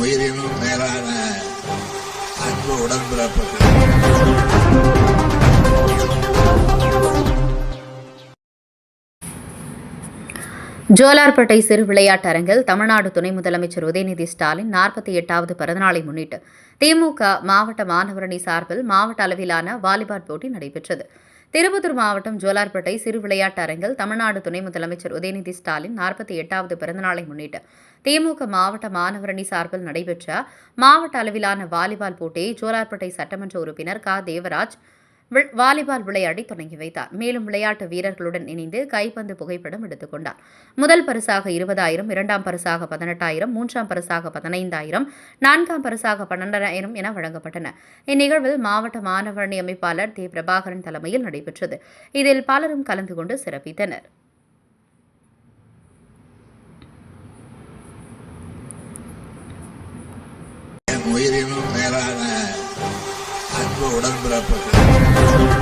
உயிரினும் மேலான அன்பு உடன்பிறப்புகள். ஜோலார்பேட்டை சிறு விளையாட்டு அரங்கில் தமிழ்நாடு துணை முதலமைச்சர் உதயநிதி ஸ்டாலின் நாற்பத்தி எட்டாவது பிறந்தநாளை முன்னிட்டு திமுக மாவட்ட மாணவரணி சார்பில் மாவட்ட அளவிலான வாலிபால் போட்டி நடைபெற்றது. திருப்பத்தூர் மாவட்டம் ஜோலார்பேட்டை சிறு விளையாட்டு அரங்கில் தமிழ்நாடு துணை முதலமைச்சர் உதயநிதி ஸ்டாலின் நாற்பத்தி எட்டாவது பிறந்தநாளை முன்னிட்டு திமுக மாவட்ட மாணவரணி சார்பில் நடைபெற்ற மாவட்ட அளவிலான வாலிபால் போட்டியை ஜோலார்பேட்டை சட்டமன்ற உறுப்பினர் க. தேவராஜ் வாலிபால் விளையாடி தொடங்கி வைத்தார். மேலும் விளையாட்டு வீரர்களுடன் இணைந்து கைப்பந்து புகைப்படம் எடுத்துக் கொண்டார். முதல் பரிசாக இருபதாயிரம் இரண்டாம் பரிசாக பதினெட்டாயிரம் மூன்றாம் பரிசாக பதினைந்தாயிரம் நான்காம் பரிசாக பன்னெண்டாயிரம் என வழங்கப்பட்டன. இந்நிகழ்வில் மாவட்ட மாணவரணி அமைப்பாளர் தே. பிரபாகரன் தலைமையில் நடைபெற்றது. இதில் பலரும் கலந்து கொண்டு சிறப்பித்தனர். உயிரினும் மேலான உடன்பிறப்புகள்